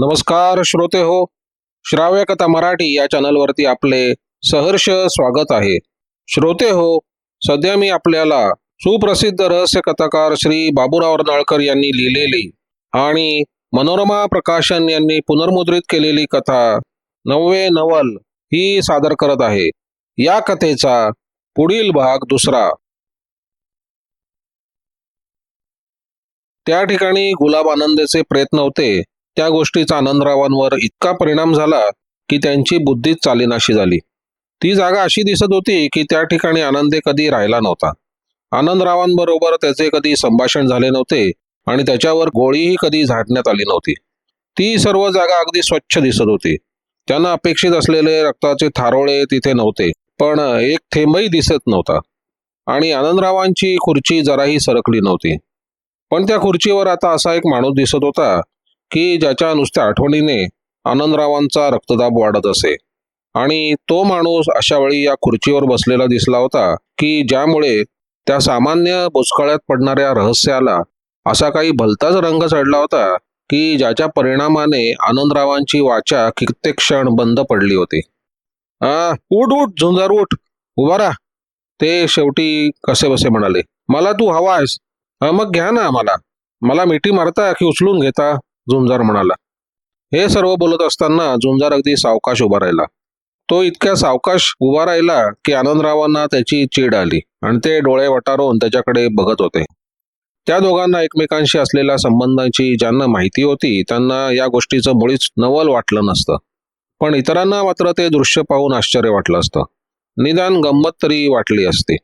नमस्कार श्रोते हो श्राव्य कथा मराठी या चॅनलवरती आपले सहर्ष स्वागत आहे. श्रोते हो सध्या मी आपल्याला सुप्रसिद्ध रहस्य कथाकार श्री बाबूराव नाळकर यांनी लिहिलेली आणि मनोरमा प्रकाशन यांनी पुनर्मुद्रित केलेली कथा नववे नवल ही सादर करत आहे. या कथेचा पुढील भाग दुसरा. त्या ठिकाणी गुलाब आनंदेचे प्रयत्न होते त्या गोष्टीचा आनंदरावांवर इतका परिणाम झाला की त्यांची बुद्धीच चालीनाशी झाली. ती जागा अशी दिसत होती की त्या ठिकाणी आनंदे कधी राहिला नव्हता. आनंदरावांबरोबर त्याचे कधी संभाषण झाले नव्हते आणि त्याच्यावर गोळीही कधी झाडण्यात आली नव्हती. ती सर्व जागा अगदी स्वच्छ दिसत होती. त्यांना अपेक्षित असलेले रक्ताचे थारोळे तिथे नव्हते पण एक थेंबही दिसत नव्हता. आणि आनंदरावांची खुर्ची जराही सरकली नव्हती. पण त्या खुर्चीवर आता असा एक माणूस दिसत होता की ज्याच्या नुसत्या आठवणीने आनंदरावांचा रक्तदाब वाढत असे. आणि तो माणूस अशा वेळी या खुर्चीवर बसलेला दिसला होता की ज्यामुळे त्या सामान्य बोचकाळ्यात पडणाऱ्या रहस्याला असा काही भलताच रंग चढला होता की ज्याच्या परिणामाने आनंदरावांची वाचा कित्येक क्षण बंद पडली होती. आ उठ उठ झुंजार उठ. उभारा ते शेवटी कसे बसे म्हणाले मला तू हवा आहेस. मग घ्या ना मला मला मिठी मारता की उचलून घेता? झुंजार म्हणाला. हे सर्व बोलत असताना झुंजार अगदी सावकाश उभा राहिला. तो इतक्या सावकाश उभा राहिला की आनंदरावांना त्याची चीड आली आणि ते डोळे वटारून त्याच्याकडे बघत होते. त्या दोघांना एकमेकांशी असलेल्या संबंधांची ज्यांना माहिती होती त्यांना या गोष्टीचं मुळीच नवल वाटलं नसतं. पण इतरांना मात्र ते दृश्य पाहून आश्चर्य वाटलं असतं. निदान गंमत तरी वाटली असती.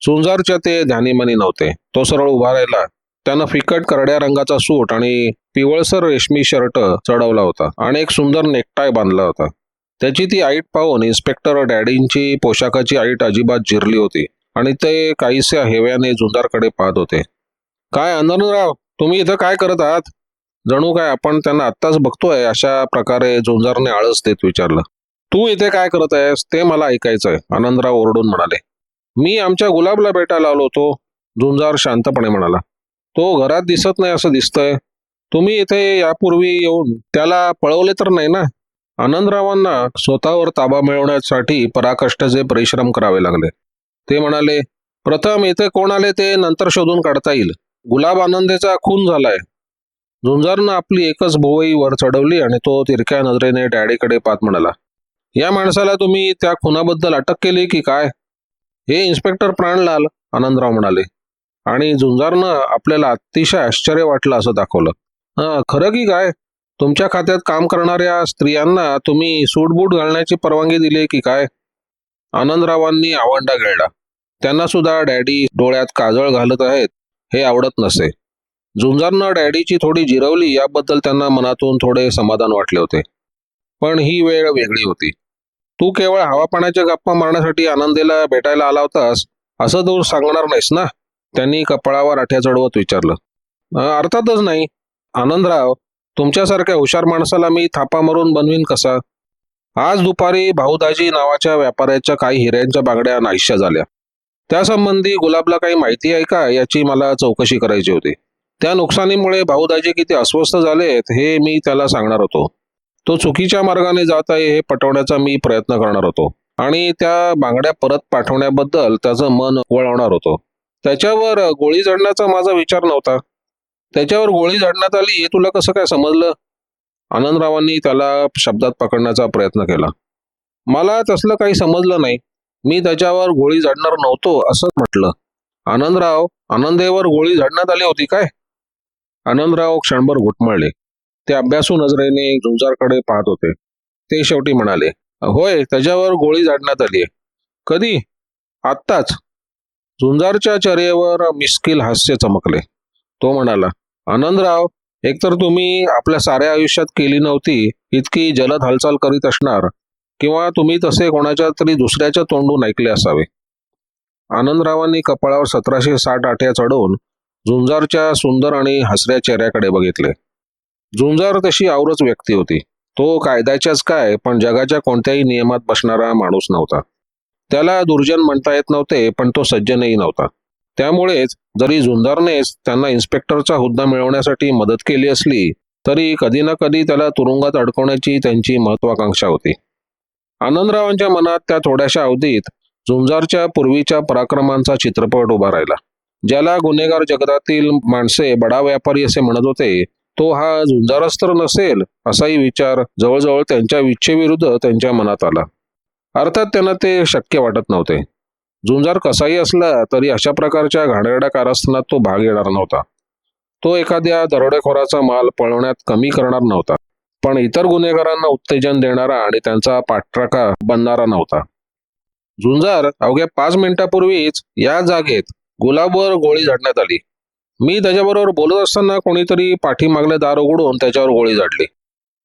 सुंजारच्या ते ध्यानीमनी नव्हते. तो सरळ उभा राहिला. त्यानं फिकट करड्या रंगाचा सूट आणि पिवळसर रेशमी शर्ट चढवला होता आणि एक सुंदर नेकटाय बांधला होता. त्याची ती आईट पाहून इन्स्पेक्टर डॅडींची पोशाखाची आईट अजिबात जिरली होती आणि ते काहीसे हेव्याने झुंजारकडे पाहत होते. काय आनंदराव तुम्ही इथं काय करत आहात? जणू काय आपण त्यांना आत्ताच बघतोय अशा प्रकारे झुंजारने आळस देत विचारलं. तू इथे काय करत आहेस? ते मला ऐकायचंय आनंदराव ओरडून म्हणाले. मी आमच्या गुलाबला भेटायला आलो होतो झुंजार शांतपणे म्हणाला. तो घरात दिसत नाही असं दिसतंय. तुम्ही इथे यापूर्वी येऊन त्याला पळवले तर नाही ना? आनंदरावांना स्वतःवर ताबा मिळवण्यासाठी पराकष्टाचे परिश्रम करावे लागले. ते म्हणाले प्रथम इथे कोण आले ते नंतर शोधून काढता येईल. गुलाब आनंदेचा खून झालाय. झुंजारनं आपली एकच भोवई वर चढवली आणि तो तिरक्या नजरेने डॅडीकडे पाहत म्हणाला या माणसाला तुम्ही त्या खुनाबद्दल अटक केली की काय? हे इन्स्पेक्टर प्राणलाल आनंदराव म्हणाले. आणि झुंजारनं आपल्याला अतिशय आश्चर्य वाटलं असं दाखवलं. "हं, खरं की काय? तुमच्या खात्यात काम करणाऱ्या स्त्रियांना तुम्ही सूटबूट घालण्याची परवानगी दिली की काय? आनंदरावांनी आवंडा गिळला त्यांना सुद्धा डॅडी डोळ्यात काजळ घालत आहेत हे आवडत नसे. झुंजारनं डॅडीची थोडी जिरवली याबद्दल त्यांना मनातून थोडे समाधान वाटले होते. पण ही वेळ वेगळी होती. तू केवळ हवापाण्याच्या गप्पा मारण्यासाठी आनंदेला भेटायला आला होतास असं तू सांगणार नाहीस ना? त्यांनी कपाळावर आठ्या चढवत विचारलं. अर्थातच नाही. आनंदराव तुमच्यासारख्या हुशार माणसाला मी थापा मारून बनवीन कसा? आज दुपारी भाऊदाजी नावाच्या व्यापाऱ्याच्या काही हिऱ्यांच्या बागड्या नाहीशा झाल्या. त्यासंबंधी गुलाबला काही माहिती आहे का याची मला चौकशी करायची होती. त्या नुकसानीमुळे भाऊदाजी किती अस्वस्थ झालेत हे मी त्याला सांगणार होतो. तो चुकीच्या मार्गाने जात आहे हे पटवण्याचा मी प्रयत्न करणार होतो. आणि त्या बांगड्या परत पाठवण्याबद्दल त्याचं मन वळवणार होतो. त्याच्यावर गोळी झाडण्याचा माझा विचार नव्हता. त्याच्यावर गोळी झाडण्यात आली हे तुला कसं काय समजलं? आनंदरावांनी त्याला शब्दात पकडण्याचा प्रयत्न केला. मला तसलं काही समजलं नाही. मी त्याच्यावर गोळी झाडणार नव्हतो असं म्हटलं. आनंदराव आनंदेवर गोळी झाडण्यात आली होती काय? आनंदराव क्षणभर घुटमळले. ते अभ्यासू नजरेने झुंजारकडे पाहत होते. ते शेवटी म्हणाले होय त्याच्यावर गोळी झाडण्यात आली कधी? आत्ताच. झुंजारच्या चर्येवर मिस्किल हास्य चमकले. तो म्हणाला आनंदराव एकतर तुम्ही आपल्या साऱ्या आयुष्यात केली नव्हती इतकी जलद हालचाल करीत असणार किंवा तुम्ही तसे कोणाच्या तरी दुसऱ्याच्या तोंडून ऐकले असावे. आनंदरावांनी कपाळावर सतराशे साठ आठ्या चढवून झुंजारच्या सुंदर आणि हसऱ्या चेहऱ्याकडे बघितले. झुंजार तशी आवरच व्यक्ती होती. तो कायद्याच्याच काय पण जगाच्या कोणत्याही नियमात बसणारा माणूस नव्हता. त्याला दुर्जन म्हणता येत नव्हते पण तो सज्जनही नव्हता. त्यामुळेच जरी झुंजारनेच त्यांना इन्स्पेक्टरचा हुद्दा मिळवण्यासाठी मदत केली असली तरी कधी ना कधी त्याला तुरुंगात अडकवण्याची त्यांची महत्वाकांक्षा होती. आनंदरावांच्या मनात त्या थोड्याशा अवधीत झुंजारच्या पूर्वीच्या पराक्रमांचा चित्रपट उभा राहिला ज्याला गुन्हेगार जगतातील माणसे बडा व्यापारी असे म्हणत होते तो हा झुंजारस्त्र नसेल असाही विचार जवळजवळ त्यांच्या इच्छेविरुद्ध त्यांच्या मनात आला. अर्थात त्यांना ते शक्य वाटत नव्हते. झुंजार कसाही असला तरी अशा प्रकारच्या घाणेरड्या कारस्थानात तो भाग येणार नव्हता. तो एखाद्या दरोडेखोराचा माल पळवण्यात कमी करणार नव्हता पण इतर गुन्हेगारांना उत्तेजन देणारा आणि त्यांचा पाठराखा बनणारा नव्हता. झुंजार अवघ्या पाच मिनिटापूर्वीच या जागेत गुलाबवर गोळी झाडण्यात आली. मी त्याच्याबरोबर बोलत असताना कोणीतरी पाठीमागले दार उघडून त्याच्यावर गोळी झाडली.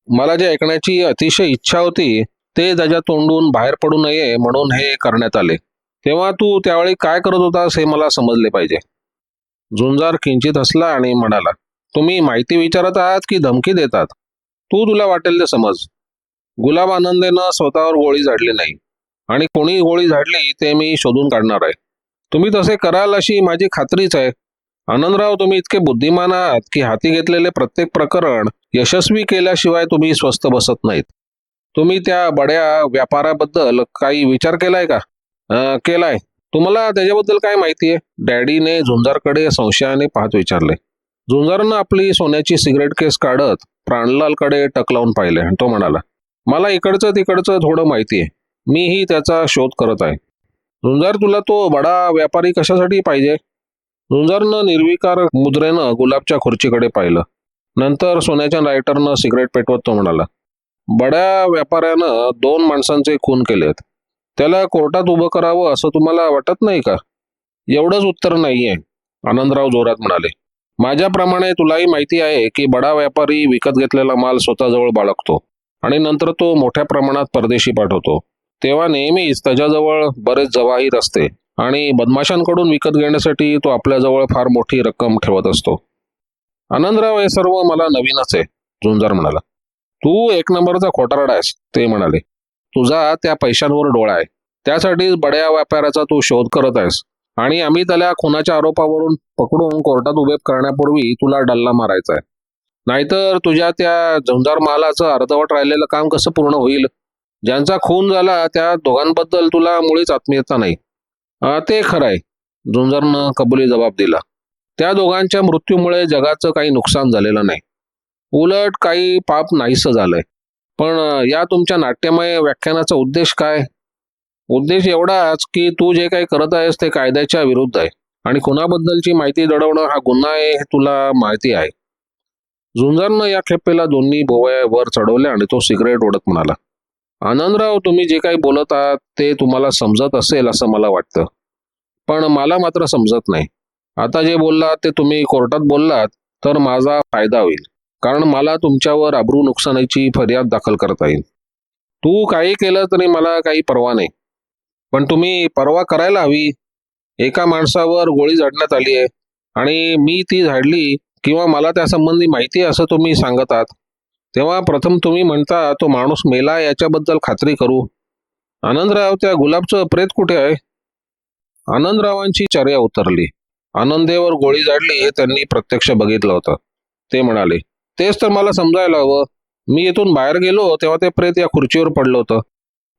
मला जे ऐकण्याची अतिशय इच्छा होती ते त्याच्या तोंडून बाहेर पडू नये म्हणून हे करण्यात आले. तेव्हा तू त्यावेळी काय करत होतास हे मला समजले पाहिजे. झुंजार किंचित हसला आणि म्हणाला तुम्ही माहिती विचारत आहात की धमकी देतात? तू तुला वाटेल ते समज. गुलाब आनंदेनं स्वतःवर गोळी झाडली नाही. आणि कोणी गोळी झाडली ते मी शोधून काढणार आहे. तुम्ही तसे कराल अशी माझी खात्रीच आहे. आनंदराव तुम्ही इतके बुद्धिमान आहात की हाती घेतलेले प्रत्येक प्रकरण यशस्वी केल्याशिवाय तुम्ही स्वस्थ बसत नाहीत. तुम्ही त्या बड्या व्यापाराबद्दल काही विचार केलाय का? केलाय. तुम्हाला त्याच्याबद्दल काय माहिती आहे? डॅडीने झुंजारकडे संशयाने पाहत विचारले. झुंजारनं आपली सोन्याची सिगरेट केस काढत प्राणलालकडे टक लावून पाहिले तो म्हणाला मला इकडचं तिकडचं थोडं माहिती आहे. मीही त्याचा शोध करत आहे. झुंजार तुला तो बडा व्यापारी कशासाठी पाहिजे? झुंजारनं निर्विकार मुद्रेनं गुलाबच्या खुर्चीकडे पाहिलं. नंतर सोन्याच्या लायटरनं सिगरेट पेटवत तो म्हणाला बड्या व्यापाऱ्यानं दोन माणसांचे खून केलेत. त्याला कोर्टात उभं करावं असं तुम्हाला वाटत नाही का? एवढंच उत्तर नाहीये आनंदराव जोरात म्हणाले. माझ्याप्रमाणे तुलाही माहिती आहे की बडा व्यापारी विकत घेतलेला माल स्वतःजवळ बाळगतो आणि नंतर तो मोठ्या प्रमाणात परदेशी पाठवतो. तेव्हा नेहमीच त्याच्याजवळ बरेच जवाहीर असते आणि बदमाशांकडून विकत घेण्यासाठी तो आपल्याजवळ फार मोठी रक्कम ठेवत असतो. आनंदराव हे सर्व मला नवीनच आहे झुंजार म्हणाला. तू एक नंबरचा खोटारडा आहेस ते म्हणाले. तुझा त्या पैशांवर डोळा आहे. त्यासाठीच बड्या व्यापाराचा तू शोध करत आहेस. आणि आम्ही त्याला खुनाच्या आरोपावरून पकडून कोर्टात उभे करण्यापूर्वी तुला डल्ला मारायचा आहे. नाहीतर तुझ्या त्या झुंजार मालाचं अर्धवट राहिलेलं काम कसं पूर्ण होईल? ज्यांचा खून झाला त्या दोघांबद्दल तुला मुळीच आत्मीयता नाही. ते खरं आहे. झुंजारनं कबुली जबाब दिला. त्या दोघांच्या मृत्यूमुळे जगाचं काही नुकसान झालेलं नाही. उलट काही पाप नाहीसं झालंय. पण या तुमच्या नाट्यमय व्याख्यानाचा उद्देश काय? उद्देश एवढाच की तू जे काही करत आहेस ते कायद्याच्या विरुद्ध आहे. आणि कुणाबद्दलची माहिती दडवणं हा गुन्हा आहे हे तुला माहिती आहे. झुंजारनं या खेपेला दोन्ही भोवया वर चढवल्या आणि तो सिगरेट ओढत म्हणाला आनंदराव तुम्ही जे काही बोलत आहात ते तुम्हाला समजत असेल असं मला वाटतं. पण मला मात्र समजत नाही. आता जे बोललात ते तुम्ही कोर्टात बोललात तर माझा फायदा होईल. कारण मला तुमच्यावर अब्रू नुकसानीची फर्याद दाखल करता येईल. तू काही केलं तरी मला काही परवा नाही. पण तुम्ही परवा करायला हवी. एका माणसावर गोळी झाडण्यात आली आहे आणि मी ती झाडली किंवा मला त्यासंबंधी माहिती असं तुम्ही सांगत आहात. तेव्हा प्रथम तुम्ही म्हणता तो माणूस मेला याच्याबद्दल खात्री करू. आनंदराव त्या गुलाबचं प्रेत कुठे आहे? आनंदरावांची चर्या उतरली. आनंदेवर गोळी झाडली हे त्यांनी प्रत्यक्ष बघितलं होतं. ते म्हणाले तेच तर मला समजायला हवं. मी इथून बाहेर गेलो तेव्हा ते प्रेत या खुर्चीवर पडलं होतं.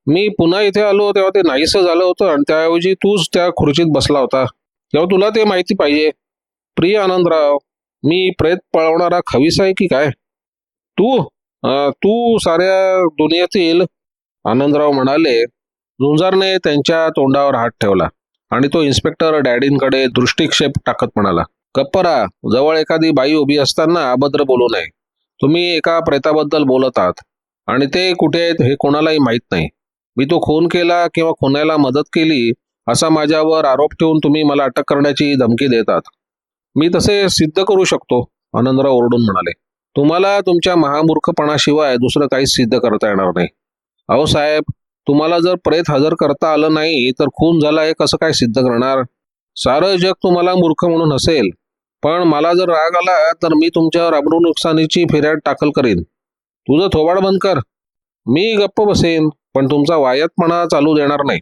मी पुन्हा इथे आलो तेव्हा ते नाहीसं झालं होतं आणि त्याऐवजी तूच त्या खुर्चीत बसला होता. तेव्हा तुला ते माहिती पाहिजे. प्रिय आनंदराव मी प्रेत पळवणारा खवीस आहे की काय? तू तू साऱ्या दुनियेतील आनंदराव म्हणाले झुंजारने त्यांच्या तोंडावर हात ठेवला आणि तो इन्स्पेक्टर डॅडींकडे दृष्टिक्षेप टाकत म्हणाला. गप्परा जवळ एखादी बाई उभी असताना अभद्र बोलू नये. तुम्ही एका प्रेताबद्दल बोलत आहात. आणि ते कुठे आहेत हे कोणालाही माहीत नाही. मी तो खून केला किंवा खुनायला मदत केली असा माझ्यावर आरोप ठेवून तुम्ही मला अटक करण्याची धमकी देतात मी तसे सिद्ध करू शकतो आनंदराव ओरडून म्हणाले. तुम्हाला तुमच्या महामूर्खपणाशिवाय दुसरं काहीच सिद्ध करता येणार नाही. अहो साहेब तुम्हाला जर प्रेत हजर करता आलं नाही तर खून झाला हे कसं काय सिद्ध करणार? सारं जग तुम्हाला मूर्ख म्हणून असेल. पण मला जर राग आला तर मी तुमच्यावर अब्रू नुकसानीची फिर्याद दाखल करीन. तुझं थोबाड बंद कर. मी गप्प बसेन पण तुमचा वायतपणा चालू देणार नाही.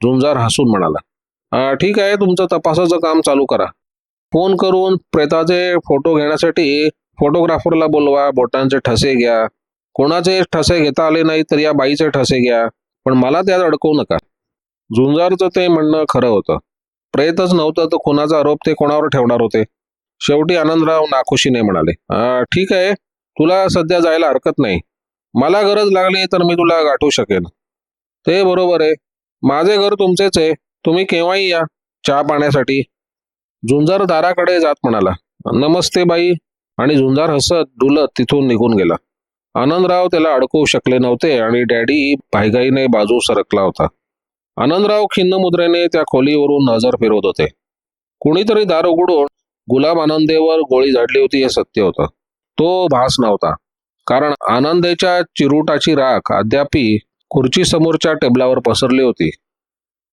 झुंजार हसून म्हणाला. ठीक आहे तुमचं तपासाचं काम चालू करा. फोन करून प्रेताचे फोटो घेण्यासाठी फोटोग्राफरला बोलवा बोटांचे ठसे घ्या. कोणाचे ठसे घेता आले नाही तर या बाईचे ठसे घ्या. पण मला त्यात अडकवू नका. झुंजारचं ते म्हणणं खरं होतं. प्रेतच नव्हतं तर कोणाचा आरोप ते कोणावर ठेवणार होते? शेवटी आनंदराव नाखुशीने म्हणाले. ठीक आहे. तुला सध्या जायला हरकत नाही. मला गरज लागली तर मी तुला गाठू शकेन. ते बरोबर आहे. माझे घर तुमचेच आहे. तुम्ही केव्हाही या. चहा पाण्यासाठी. झुंजार दाराकडे जात म्हणाला. नमस्ते बाई. आणि झुंजार हसत डुलत तिथून निघून गेला. आनंदराव त्याला अडकवू शकले नव्हते आणि डॅडी भाईगाईने बाजू सरकला होता. आनंदराव खिन्न मुद्रेने त्या खोलीवरून नजर फिरवत होते. कुणीतरी दार उघडून गुलाब आनंदेवर गोळी झाडली होती हे सत्य होतं. तो भास नव्हता. कारण आनंदेच्या चिरुटाची राख अद्यापी खुर्ची समोरच्या टेबलावर पसरली होती.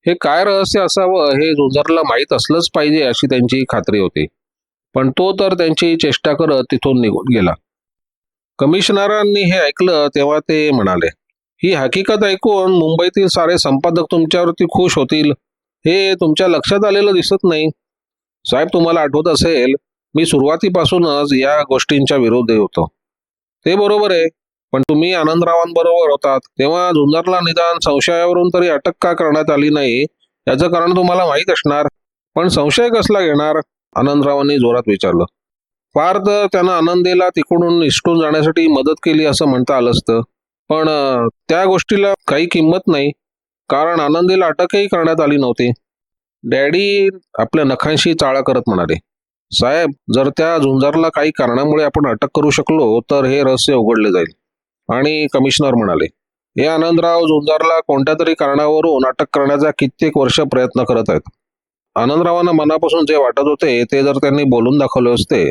हे काय रहस्य असावं हे झुंजारला माहीत असलंच पाहिजे अशी त्यांची खात्री होती. पण तो तर त्यांची चेष्टा करत तिथून निघून गेला. कमिशनरांनी हे ऐकलं तेव्हा ते म्हणाले ही हकीकत ऐकून मुंबईतील सारे संपादक तुमच्यावरती खुश होतील. हे तुमच्या लक्षात आलेलं दिसत नाही. साहेब तुम्हाला आठवत असेल मी सुरुवातीपासूनच या गोष्टींच्या विरोधी होतो. ते बरोबर आहे पण तुम्ही आनंदरावांबरोबर होतात. तेव्हा जुन्नरला निदान संशयावरून तरी अटक का करण्यात आली नाही याचं कारण तुम्हाला माहीत असणार. पण संशय कसला घेणार? आनंदरावांनी जोरात विचारलं. फार तर त्यानं आनंदेला तिकडून निष्ठून जाण्यासाठी मदत केली असं म्हणता आलं असतं. पण त्या गोष्टीला काही किंमत नाही. कारण आनंदीला अटकही करण्यात आली नव्हती. डॅडी आपल्या नखांशी चाळा करत म्हणाले साहेब जर त्या झुंजारला काही कारणामुळे आपण अटक करू शकलो तर हे रहस्य उघडले जाईल. आणि कमिशनर म्हणाले हे आनंदराव झुंजारला कोणत्या तरी कारणावरून अटक करण्याचा कित्येक वर्ष प्रयत्न करत आहेत. आनंदरावांना मनापासून जे वाटत होते ते जर त्यांनी बोलून दाखवले असते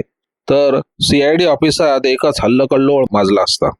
तर सीआयडी ऑफिसात एकच हल्लकल्लोळ माजला असता.